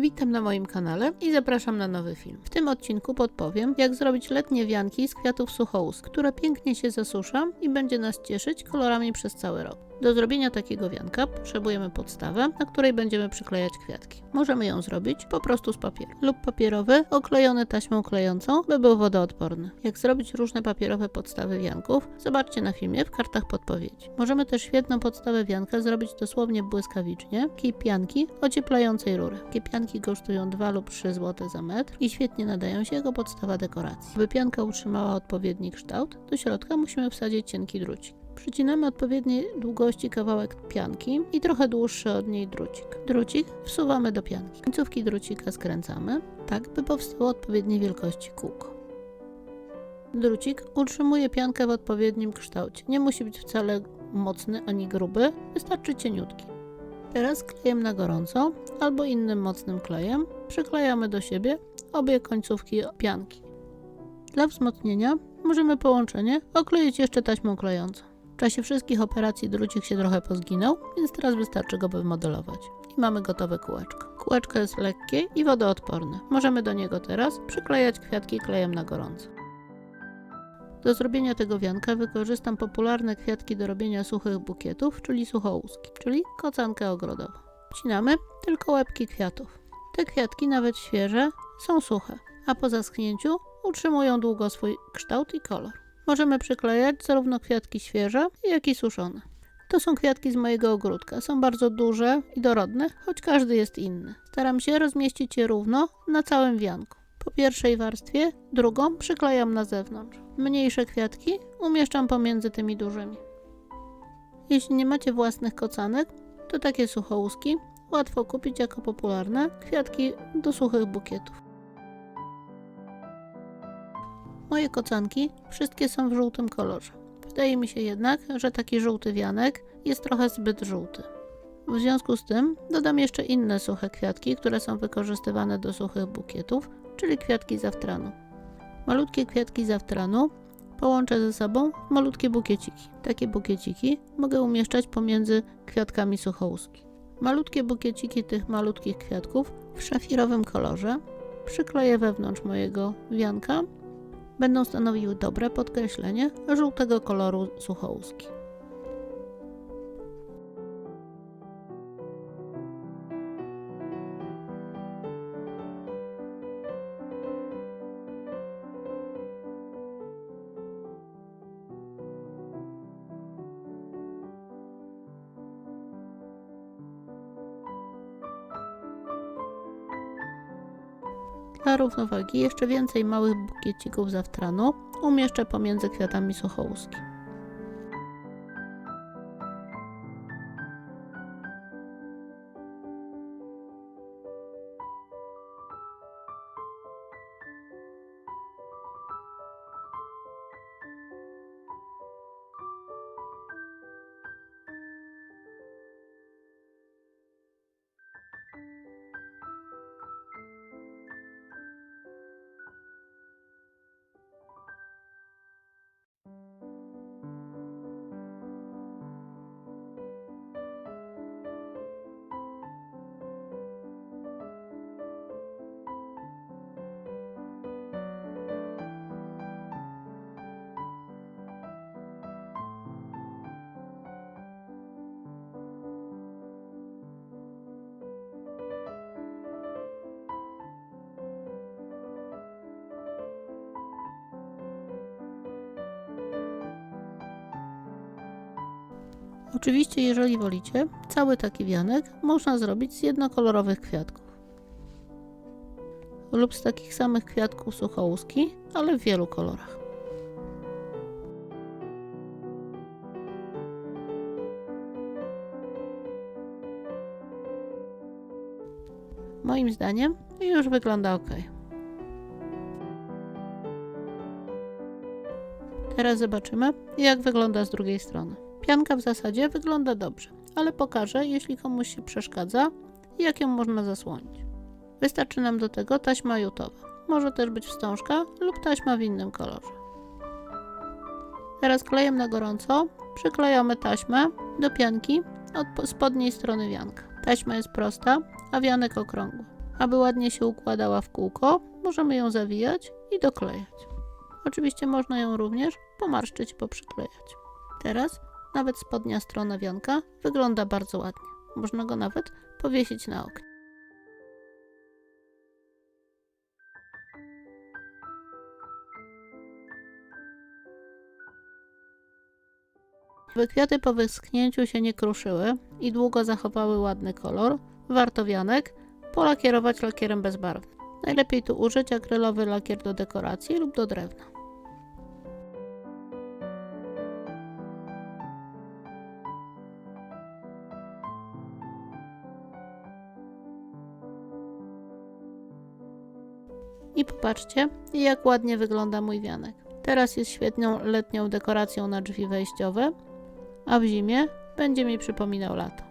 Witam na moim kanale i zapraszam na nowy film. W tym odcinku podpowiem, jak zrobić letnie wianki z kwiatów suchołóz, które pięknie się zasuszą i będzie nas cieszyć kolorami przez cały rok. Do zrobienia takiego wianka potrzebujemy podstawę, na której będziemy przyklejać kwiatki. Możemy ją zrobić po prostu z papieru lub papierowy oklejony taśmą klejącą, by był wodoodporny. Jak zrobić różne papierowe podstawy wianków, zobaczcie na filmie w kartach podpowiedzi. Możemy też świetną podstawę wianka zrobić dosłownie błyskawicznie, kij pianki ocieplającej rury. Takie pianki kosztują 2 lub 3 zł za metr i świetnie nadają się jako podstawa dekoracji. By pianka utrzymała odpowiedni kształt, do środka musimy wsadzić cienki drucik. Przycinamy odpowiedniej długości kawałek pianki i trochę dłuższy od niej drucik. Drucik wsuwamy do pianki. Końcówki drucika skręcamy, tak by powstało odpowiedniej wielkości kółko. Drucik utrzymuje piankę w odpowiednim kształcie. Nie musi być wcale mocny ani gruby, wystarczy cieniutki. Teraz klejem na gorąco albo innym mocnym klejem przyklejamy do siebie obie końcówki pianki. Dla wzmocnienia możemy połączenie okleić jeszcze taśmą klejącą. W czasie wszystkich operacji drucik się trochę pozginął, więc teraz wystarczy go wymodelować. I mamy gotowe kółeczko. Kółeczko jest lekkie i wodoodporne. Możemy do niego teraz przyklejać kwiatki klejem na gorąco. Do zrobienia tego wianka wykorzystam popularne kwiatki do robienia suchych bukietów, czyli suchołuski, czyli kocankę ogrodową. Wcinamy tylko łebki kwiatów. Te kwiatki, nawet świeże, są suche, a po zaschnięciu utrzymują długo swój kształt i kolor. Możemy przyklejać zarówno kwiatki świeże, jak i suszone. To są kwiatki z mojego ogródka. Są bardzo duże i dorodne, choć każdy jest inny. Staram się rozmieścić je równo na całym wianku. Po pierwszej warstwie drugą przyklejam na zewnątrz. Mniejsze kwiatki umieszczam pomiędzy tymi dużymi. Jeśli nie macie własnych kocanek, to takie suchołuski łatwo kupić jako popularne kwiatki do suchych bukietów. Moje kocanki wszystkie są w żółtym kolorze. Wydaje mi się jednak, że taki żółty wianek jest trochę zbyt żółty. W związku z tym dodam jeszcze inne suche kwiatki, które są wykorzystywane do suchych bukietów, czyli kwiatki zaftranu. Malutkie kwiatki zaftranu połączę ze sobą w malutkie bukieciki. Takie bukieciki mogę umieszczać pomiędzy kwiatkami suchołuski. Malutkie bukieciki tych malutkich kwiatków w szafirowym kolorze przykleję wewnątrz mojego wianka będą stanowiły dobre podkreślenie żółtego koloru suchołuski. Dla równowagi jeszcze więcej małych bukiecików zaftranu umieszczę pomiędzy kwiatami suchołuski. Oczywiście, jeżeli wolicie, cały taki wianek można zrobić z jednokolorowych kwiatków. Lub z takich samych kwiatków suchołuski, ale w wielu kolorach. Moim zdaniem już wygląda ok. Teraz zobaczymy, jak wygląda z drugiej strony. Pianka w zasadzie wygląda dobrze, ale pokażę, jeśli komuś się przeszkadza, jak ją można zasłonić. Wystarczy nam do tego taśma jutowa. Może też być wstążka lub taśma w innym kolorze. Teraz klejem na gorąco przyklejamy taśmę do pianki od spodniej strony wianka. Taśma jest prosta, a wianek okrągły. Aby ładnie się układała w kółko, możemy ją zawijać i doklejać. Oczywiście można ją również pomarszczyć i poprzyklejać. Teraz nawet spodnia strona wianka wygląda bardzo ładnie. Można go nawet powiesić na oknie. By kwiaty po wyschnięciu się nie kruszyły i długo zachowały ładny kolor, warto wianek polakierować lakierem bezbarwnym. Najlepiej tu użyć akrylowy lakier do dekoracji lub do drewna. I popatrzcie, jak ładnie wygląda mój wianek. Teraz jest świetną letnią dekoracją na drzwi wejściowe, a w zimie będzie mi przypominał lato.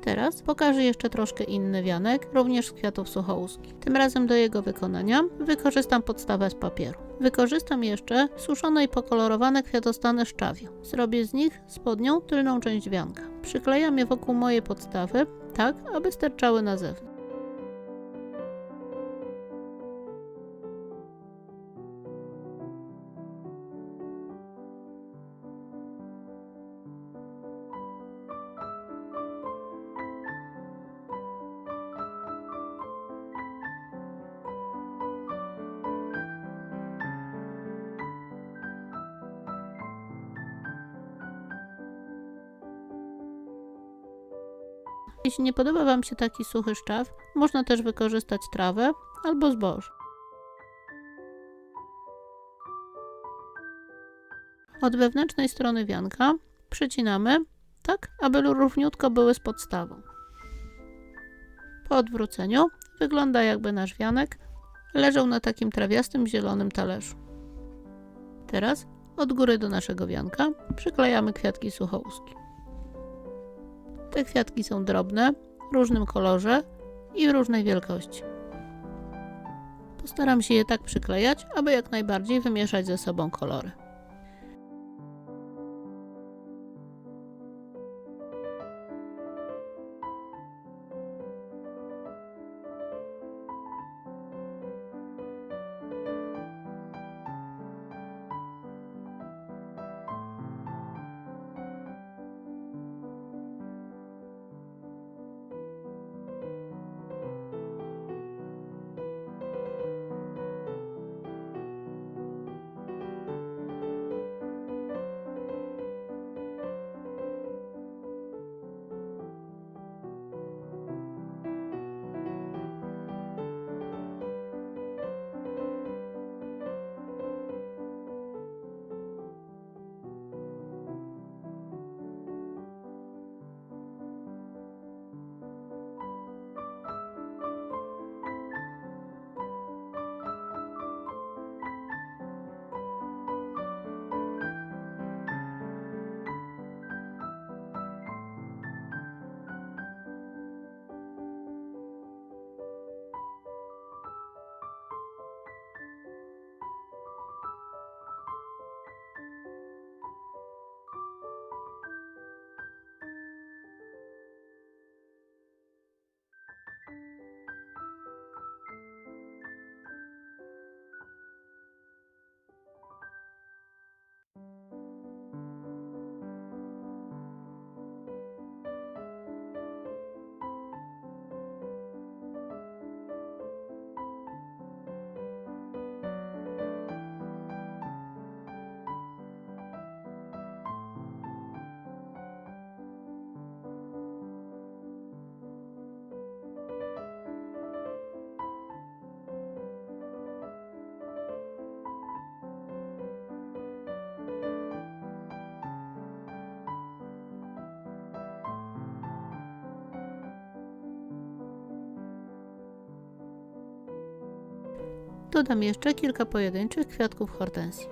Teraz pokażę jeszcze troszkę inny wianek, również z kwiatów suchołuskich. Tym razem do jego wykonania wykorzystam podstawę z papieru. Wykorzystam jeszcze suszone i pokolorowane kwiatostany szczawiu. Zrobię z nich spodnią tylną część wianka. Przyklejam je wokół mojej podstawy, tak aby sterczały na zewnątrz. Jeśli nie podoba Wam się taki suchy szczaw, można też wykorzystać trawę albo zboże. Od wewnętrznej strony wianka przycinamy tak, aby równiutko były z podstawą. Po odwróceniu wygląda jakby nasz wianek leżał na takim trawiastym zielonym talerzu. Teraz od góry do naszego wianka przyklejamy kwiatki suchołuski. Te kwiatki są drobne, w różnym kolorze i w różnej wielkości. Postaram się je tak przyklejać, aby jak najbardziej wymieszać ze sobą kolory. Dodam jeszcze kilka pojedynczych kwiatków hortensji.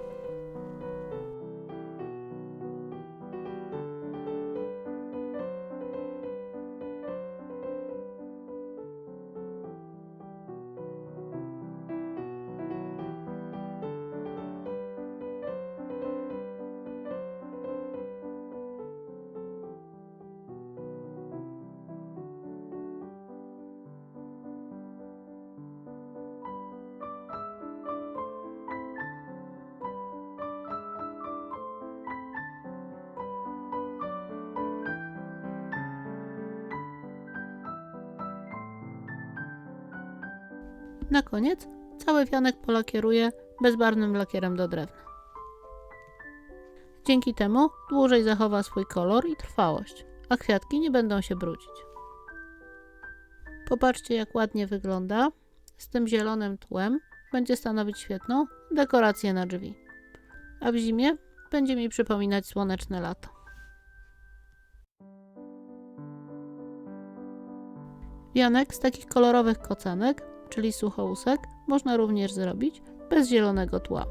Na koniec cały wianek polakieruję bezbarwnym lakierem do drewna. Dzięki temu dłużej zachowa swój kolor i trwałość, a kwiatki nie będą się brudzić. Popatrzcie, jak ładnie wygląda. Z tym zielonym tłem będzie stanowić świetną dekorację na drzwi. A w zimie będzie mi przypominać słoneczne lato. Wianek z takich kolorowych kocanek, czyli suchołusek, można również zrobić bez zielonego tła.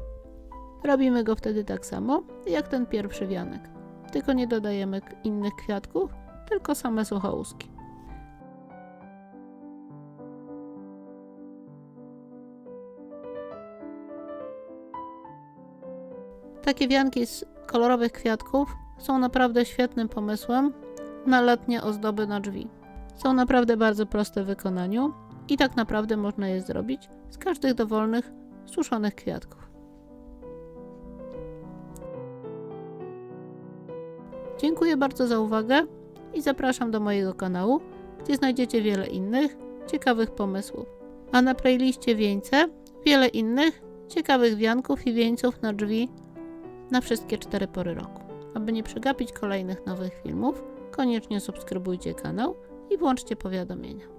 Robimy go wtedy tak samo jak ten pierwszy wianek, tylko nie dodajemy innych kwiatków, tylko same suchołuski. Takie wianki z kolorowych kwiatków są naprawdę świetnym pomysłem na letnie ozdoby na drzwi. Są naprawdę bardzo proste w wykonaniu i tak naprawdę można je zrobić z każdych dowolnych suszonych kwiatków. Dziękuję bardzo za uwagę i zapraszam do mojego kanału, gdzie znajdziecie wiele innych ciekawych pomysłów. A na playliście wieńce wiele innych ciekawych wianków i wieńców na drzwi na wszystkie cztery pory roku. Aby nie przegapić kolejnych nowych filmów, koniecznie subskrybujcie kanał i włączcie powiadomienia.